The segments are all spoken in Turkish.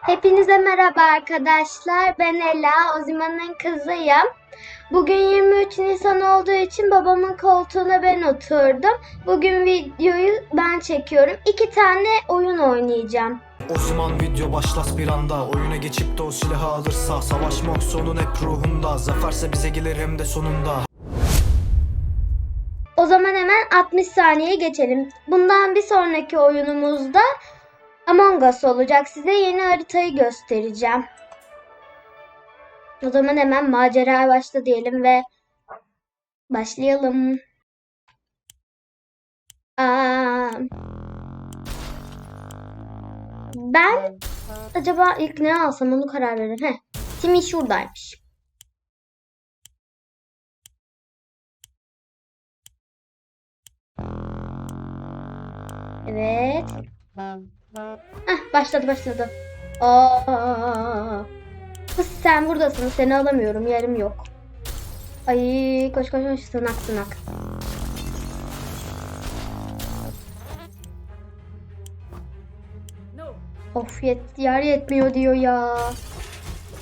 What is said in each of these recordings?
Hepinize merhaba arkadaşlar. Ben Ela, Oziman'ın kızıyım. Bugün 23 Nisan olduğu için babamın koltuğuna ben oturdum. Bugün videoyu ben çekiyorum. İki tane oyun oynayacağım. O zaman video başlas bir anda Oyuna geçip de o silahı alırsa Savaşmak sonun hep ruhunda Zaferse bize gelir hem de sonunda O zaman hemen 60 saniye geçelim. Bundan bir sonraki oyunumuzda Among Us olacak. Size yeni haritayı göstereceğim. O zaman hemen maceraya başla diyelim ve başlayalım. Aa, ben acaba ilk ne alsam onu karar veririm. Heh, Timi şuradaymış. Evet. Heh, başladı başladı. Aa, sen buradasın. Seni alamıyorum. Yerim yok. Ay koş koş koş sınak sınak. Of yet, yer yetmiyor diyor ya.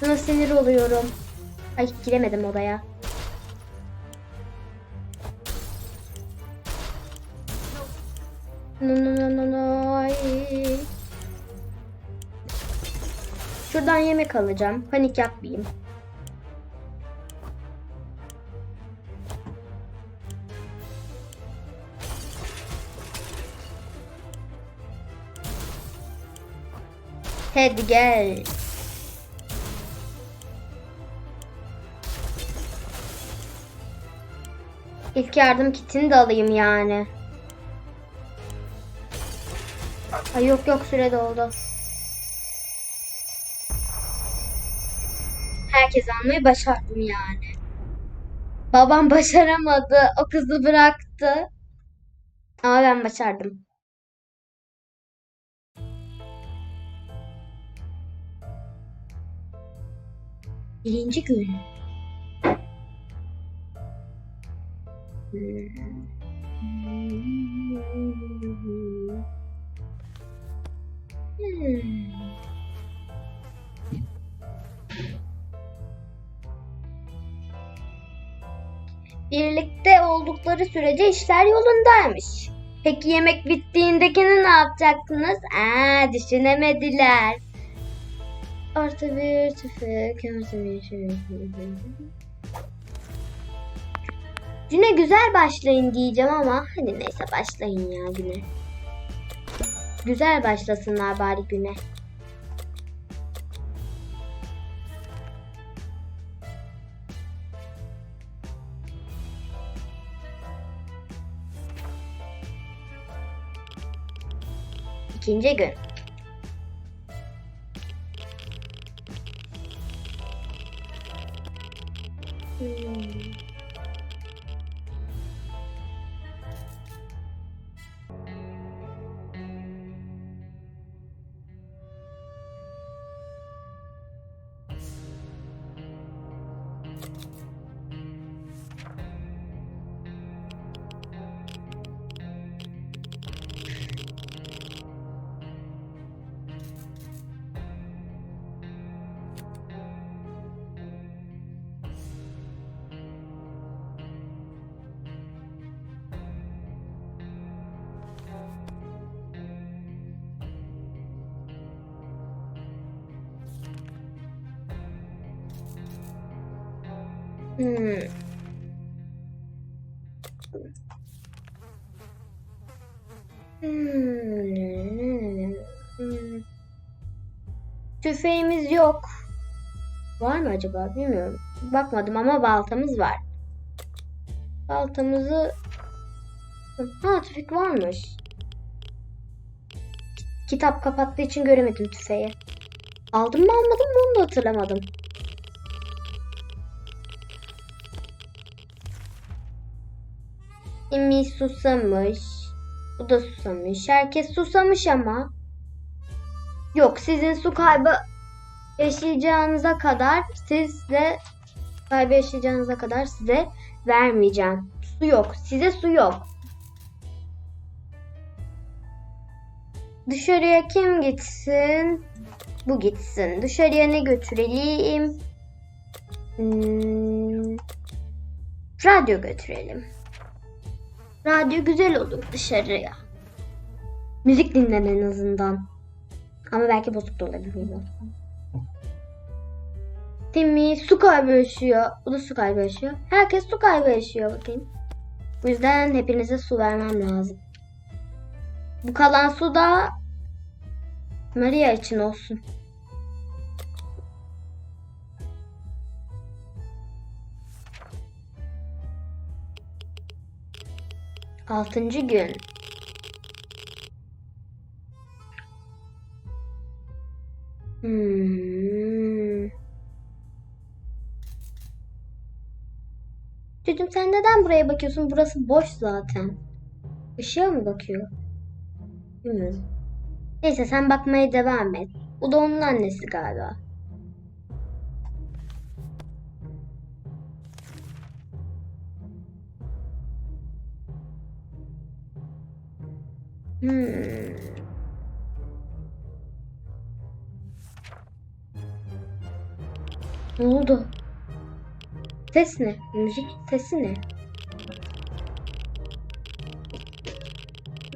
Sana sinir oluyorum. Ay giremedim odaya. No no no no no. Şuradan yemek alacağım. Panik yapmayayım. Hadi gel. İlk yardım kitini de alayım yani. Ay yok yok süre doldu. Herkes almayı başardım yani. Babam başaramadı. O kızı bıraktı. Ama ben başardım. Birinci gün. Hmm. Birlikte oldukları sürece işler yolundaymış. Peki yemek bittiğindekini ne yapacaksınız? Aa, düşünemediler. Artı bir tüfek. Artı bir şey. Güne güzel başlayın diyeceğim ama hadi neyse başlayın ya güne. Güzel başlasınlar bari güne. İkinci gün. Hmm. Hmm. Hmm. Tüfeğimiz yok. Var mı acaba bilmiyorum. Bakmadım ama baltamız var. Baltamızı... Ha tüfek varmış. Kitap kapattığı için göremedim tüfeği. Aldım mı almadım mı onu da hatırlamadım. Emi susamış. Bu da susamış. Herkes susamış ama. Yok sizin su kaybı yaşayacağınıza kadar siz de kaybı yaşayacağınıza kadar size vermeyeceğim. Su yok. Size su yok. Dışarıya kim gitsin? Bu gitsin. Dışarıya ne götürelim? Hmm, radyo götürelim. Radyo güzel olur dışarıya. Müzik dinlen en azından. Ama belki bozuk da olabilir. bilmiyorum. Timmy su kaybı yaşıyor. O da su kaybı yaşıyor. Herkes su kaybı yaşıyor bakayım. Bu yüzden hepinize su vermem lazım. Bu kalan su da Maria için olsun. Altıncı gün. Hmm. Çocuğum sen neden buraya bakıyorsun? Burası boş zaten. Işığa mı bakıyor? Bilmiyorum. Neyse sen bakmaya devam et. Bu da onun annesi galiba. Hmm. Ne oldu? Ses ne? Müzik sesi ne?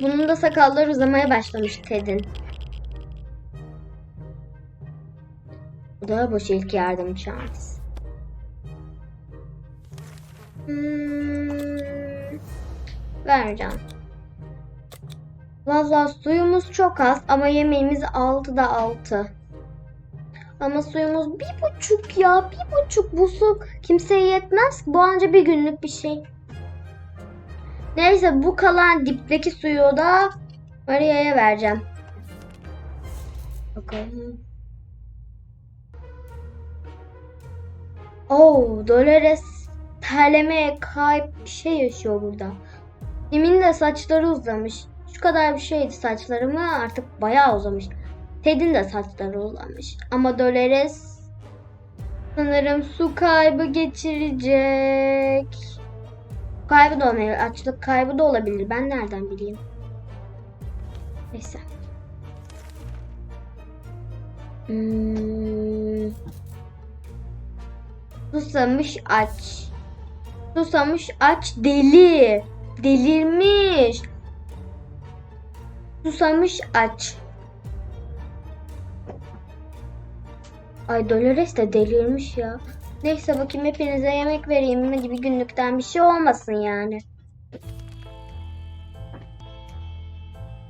Bunun da sakalları uzamaya başlamış Ted'in. Bu da boş ilk yardım çantası. Hmm. Vereceğim. Valla suyumuz çok az ama yemeğimiz 6'da 6. Ama suyumuz bir buçuk ya bir buçuk bu su kimseye yetmez. Bu anca bir günlük bir şey. Neyse bu kalan dipteki suyu da Maria'ya vereceğim. Bakalım. Oo, Dolores terleme, kayıp bir şey yaşıyor burada. Tim'in de saçları uzamış. Şu kadar bir şeydi saçlarımı artık bayağı uzamış. Ted'in de saçları uzamış. Ama Dolores sanırım su kaybı geçirecek. Kaybı da olmayabilir. Açlık kaybı da olabilir. Ben nereden bileyim? Neyse. Hmm. Susamış aç. Susamış aç deli. Delirmiş. Susamış aç. Ay Dolores de delirmiş ya. Neyse bakayım hepinize yemek vereyim mi gibi günlükten bir şey olmasın yani.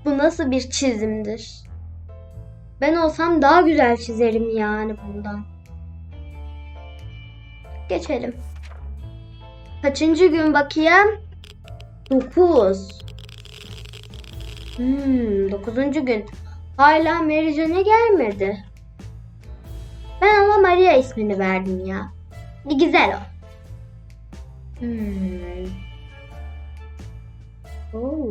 Bu nasıl bir çizimdir? Ben olsam daha güzel çizerim yani bundan. Geçelim. Kaçıncı gün bakayım? 9. Hmm, 9. gün. Hala Mary Jane'e gelmedi. Ben ona Maria ismini verdim ya. Bir güzel o. Hmm. Oo.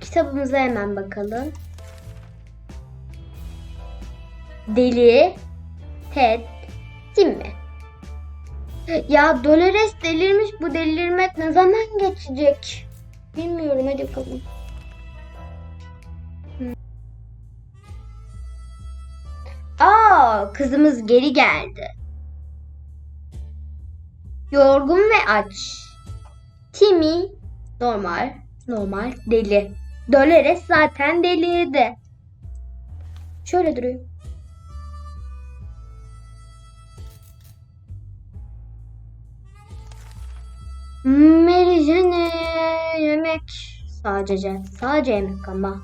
Kitabımıza hemen bakalım. Deli, Ted, Timmy. Ya Dolores delirmiş. Bu delirmek ne zaman geçecek? Bilmiyorum hadi bakalım. Aa, kızımız geri geldi. Yorgun ve aç. Timmy normal, normal deli. Dolores zaten deliydi. Şöyle duruyor. Mary Jane yemek sadece. Sadece yemek ama.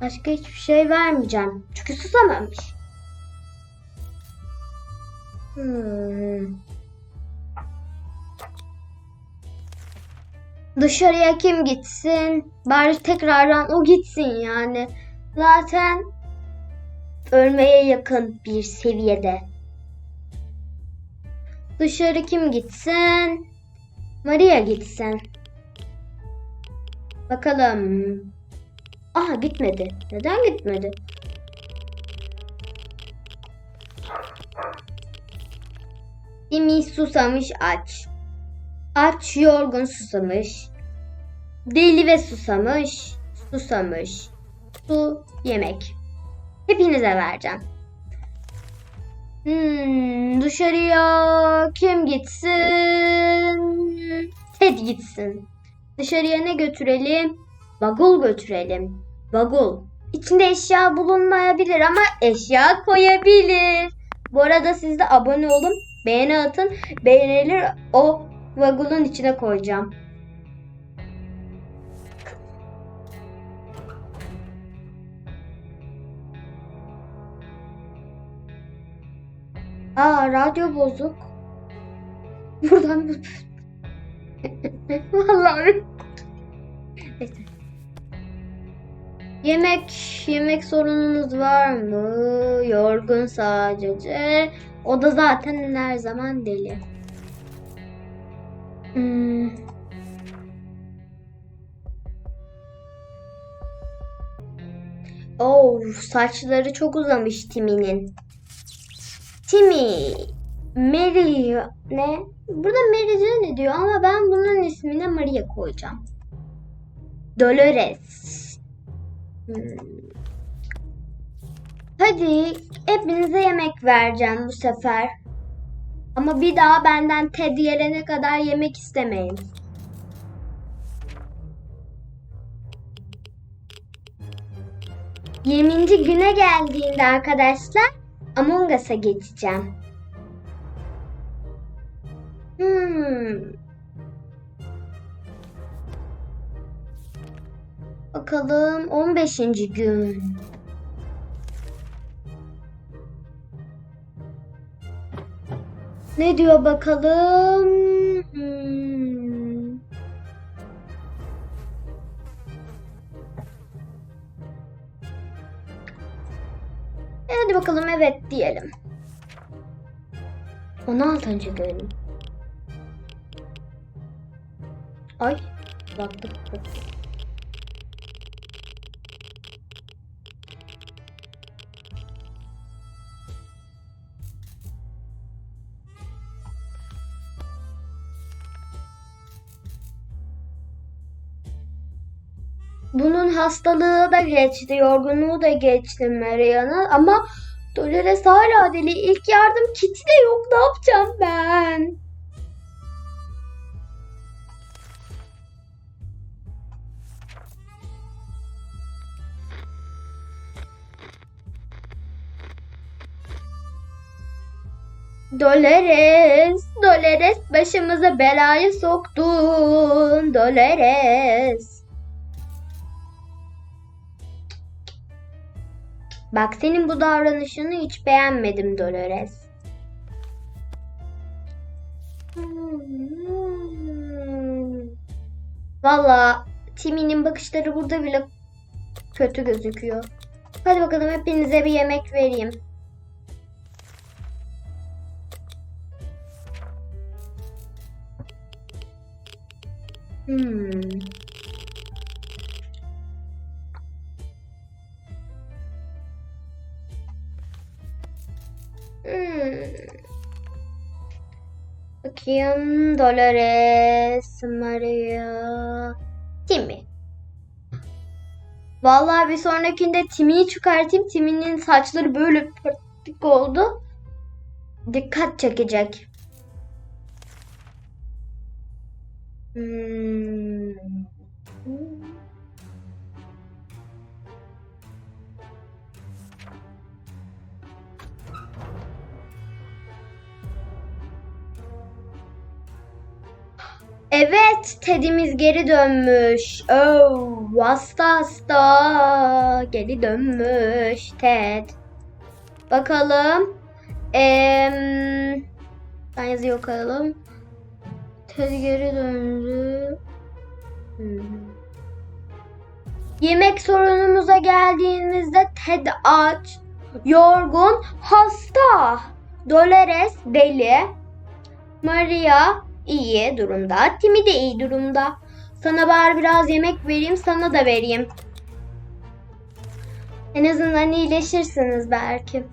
Başka hiçbir şey vermeyeceğim. Çünkü susamamış. Hmm. Dışarıya kim gitsin? Bari tekrardan o gitsin yani. Zaten ölmeye yakın bir seviyede. Dışarı kim gitsin? Maria gitsin. Bakalım. Aha gitmedi. Neden gitmedi? Dimi susamış aç. Aç yorgun susamış. Deli ve susamış. Susamış. su, yemek. Hepinize vereceğim. Hmm, dışarıya kim gitsin? Ted gitsin. Dışarıya ne götürelim? Bagul götürelim. Bagul. İçinde eşya bulunmayabilir ama eşya koyabilir. Bu arada siz de abone olun. Beğeni atın. Beğenilir o vagulun içine koyacağım. Aa radyo bozuk. Buradan Vallahi. Yemek, yemek sorununuz var mı? Yorgun sadece. O da zaten her zaman deli. Hmm. Oh, saçları çok uzamış Timmy'nin. Timmy, Mary ne? Burada Mary ne diyor ama ben bunun ismine Maria koyacağım. Dolores. Hmm. Hadi hepinize yemek vereceğim bu sefer. Ama bir daha benden Ted gelene kadar yemek istemeyin. Yirminci güne geldiğinde arkadaşlar Among Us'a geçeceğim. Hmm. Bakalım 15. gün. Ne diyor bakalım? Hmm. Hadi bakalım evet diyelim. 16. gün. Baktık. Bunun hastalığı da geçti, yorgunluğu da geçti Mariana ama Dolores hala deli. İlk yardım kiti de yok. Ne yapacağım ben? Dolores, Dolores başımıza belayı soktun. Dolores. Bak senin bu davranışını hiç beğenmedim Dolores. Valla Timmy'nin bakışları burada bile kötü gözüküyor. Hadi bakalım hepinize bir yemek vereyim. Hmm. Hmm. Bakayım Dolores, Maria, Timmy. Vallahi bir sonrakinde Timmy'yi çıkartayım. Timmy'nin saçları böyle pırtık oldu. Dikkat çekecek. Hmm. Evet, Ted'imiz geri dönmüş. Oh, hasta hasta geri dönmüş Ted. Bakalım. Eee ben yazıyı okuyalım. Ted geri döndü. Hmm. Yemek sorunumuza geldiğimizde Ted aç, yorgun, hasta. Dolores deli. Maria iyi durumda. Timmy de iyi durumda. Sana bari biraz yemek vereyim, sana da vereyim. En azından iyileşirsiniz belki.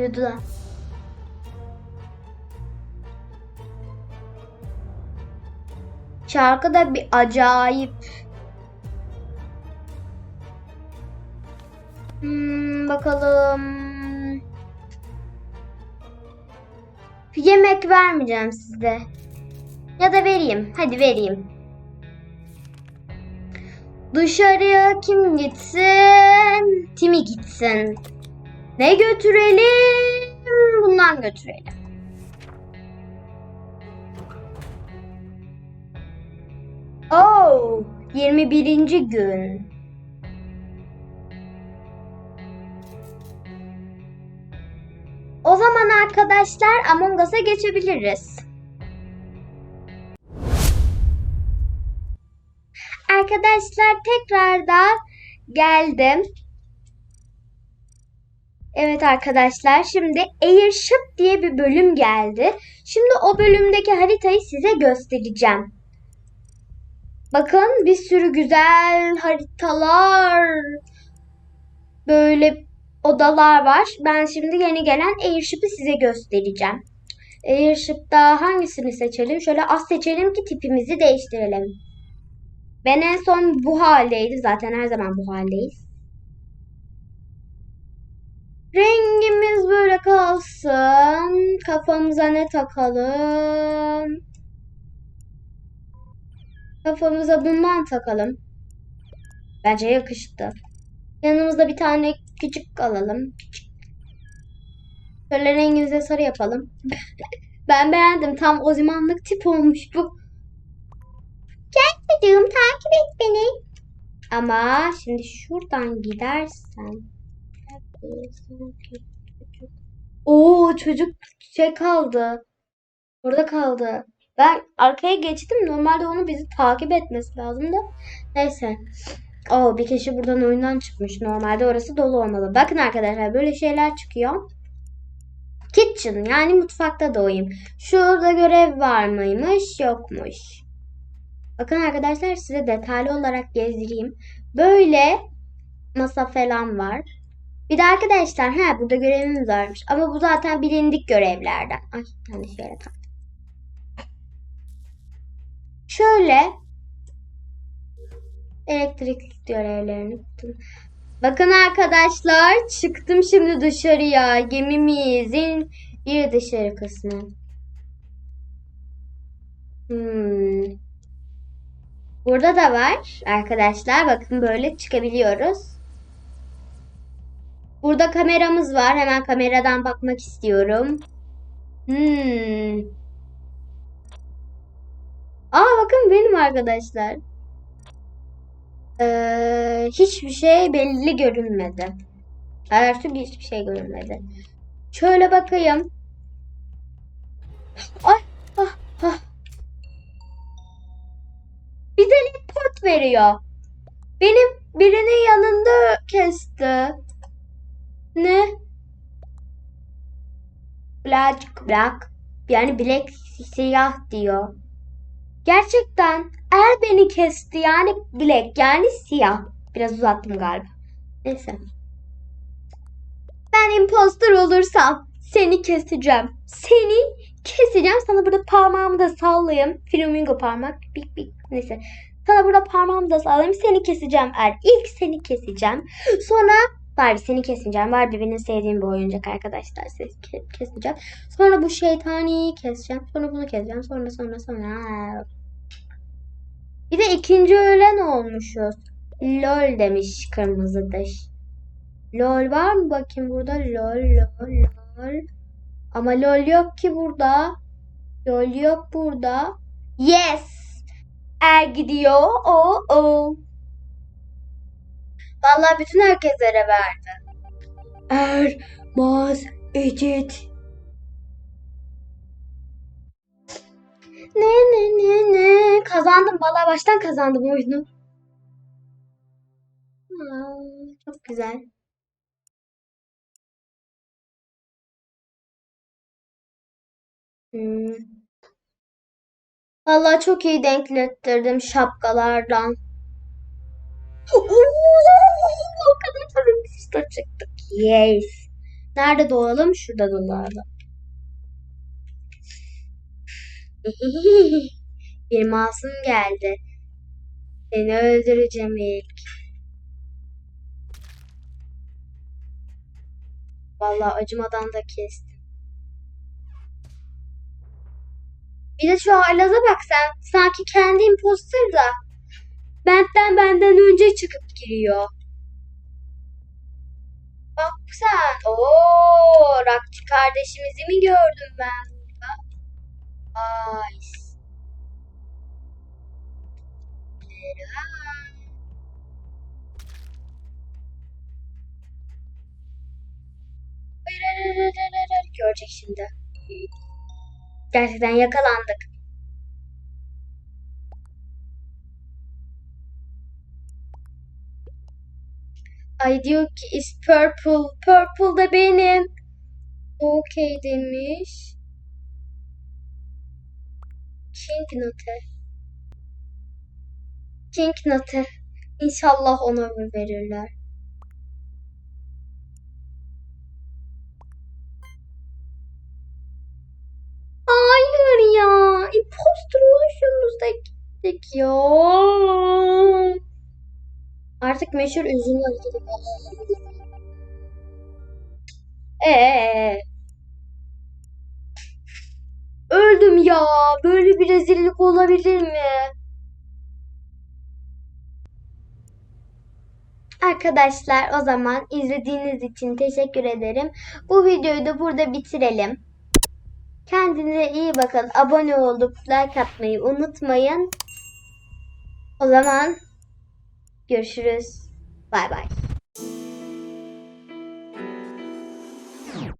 uyudular. Şarkı da bir acayip. Hmm, bakalım. Yemek vermeyeceğim size. Ya da vereyim. Hadi vereyim. Dışarıya kim gitsin? Timi gitsin. Ne götürelim? Bundan götürelim. Oh, 21. gün. O zaman arkadaşlar Among Us'a geçebiliriz. Arkadaşlar tekrardan geldim. Evet arkadaşlar şimdi Airship diye bir bölüm geldi. Şimdi o bölümdeki haritayı size göstereceğim. Bakın bir sürü güzel haritalar, böyle odalar var. Ben şimdi yeni gelen Airship'i size göstereceğim. Airship'ta hangisini seçelim? Şöyle az seçelim ki tipimizi değiştirelim. Ben en son bu haldeydim. Zaten her zaman bu haldeyiz. Rengimiz böyle kalsın. Kafamıza ne takalım? Kafamıza bundan takalım. Bence yakıştı. Yanımızda bir tane küçük alalım. Küçük. Şöyle rengimize sarı yapalım. ben beğendim. Tam o zamanlık tip olmuş bu. Gel takip et beni. Ama şimdi şuradan gidersen. Oo çocuk şey kaldı. Orada kaldı. Ben arkaya geçtim. Normalde onu bizi takip etmesi lazımdı. Neyse. Oo bir kişi buradan oyundan çıkmış. Normalde orası dolu olmalı. Bakın arkadaşlar böyle şeyler çıkıyor. Kitchen yani mutfakta doğayım. Şurada görev var mıymış? Yokmuş. Bakın arkadaşlar size detaylı olarak gezdireyim. Böyle masa falan var. Bir de arkadaşlar ha burada görevimiz varmış. Ama bu zaten bilindik görevlerden. Ay yani şöyle tak. Şöyle elektrik görevlerini yaptım. Bakın arkadaşlar çıktım şimdi dışarıya. Gemimizin bir dışarı kısmı. Hmm. Burada da var arkadaşlar. Bakın böyle çıkabiliyoruz. Burada kameramız var. Hemen kameradan bakmak istiyorum. Hmm. Aa bakın benim arkadaşlar. Ee, hiçbir şey belli görünmedi. Türlü hiçbir şey görünmedi. Şöyle bakayım. Ay, ah, ah. Bize report veriyor. Benim birinin yanında kesti. Ne? Black, black. Yani black siyah diyor. Gerçekten er beni kesti yani black yani siyah. Biraz uzattım galiba. Neyse. Ben impostor olursam seni keseceğim. Seni keseceğim. Sana burada parmağımı da sallayayım. Flamingo parmak. Bik bik. Neyse. Sana burada parmağımı da sallayayım. Seni keseceğim er. İlk seni keseceğim. Sonra Barbie seni keseceğim. Barbie benim sevdiğim bir oyuncak arkadaşlar. Seni ke- keseceğim. Sonra bu şeytaniyi keseceğim. Sonra bunu keseceğim. Sonra sonra sonra. Bir de ikinci öğlen olmuşuz. Lol demiş kırmızı dış. Lol var mı bakayım burada? Lol lol lol. Ama lol yok ki burada. Lol yok burada. Yes. Er gidiyor. O o. Vallahi bütün herkeslere verdi. Er, Maz, Ecit. Ne ne ne ne. Kazandım. Vallahi baştan kazandım oyunu. Aa, çok güzel. Hmm. Vallahi çok iyi denklettirdim şapkalardan. Tabii üstüne çıktık. Yes. Nerede doğalım? Şurada doğalım. Bir masum geldi. Seni öldüreceğim ilk. Vallahi acımadan da kestim. Bir de şu haylaz bak sen. Sanki kendi imposter da. Benden benden önce çıkıp giriyor. Bak sen. Oo, Rakçı kardeşimizi mi gördüm ben burada? Hayır, hayır. Görecek şimdi. Gerçekten yakalandık. Ay diyor ki is purple. Purple da benim. Okay demiş. King Nut'ı. King Nut'ı. İnşallah ona verirler. Hayır ya. Imposter oluşumuzda gittik ya. Artık meşhur üzümlü hareketi Ee. Öldüm ya. Böyle bir rezillik olabilir mi? Arkadaşlar o zaman izlediğiniz için teşekkür ederim. Bu videoyu da burada bitirelim. Kendinize iyi bakın. Abone olup like atmayı unutmayın. O zaman görüşürüz. Bay bay.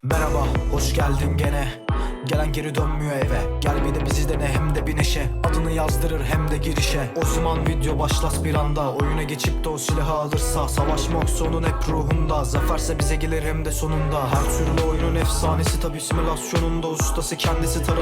Merhaba, hoş geldin gene. Gelen geri dönmüyor eve. Gel bir de bizi dene hem de bir neşe. Adını yazdırır hem de girişe. O zaman video başlas bir anda. Oyuna geçip de o silahı alırsa. Savaşmak sonun hep ruhunda. Zaferse bize gelir hem de sonunda. Her türlü oyunun efsanesi tabi simülasyonunda. Ustası kendisi tarafı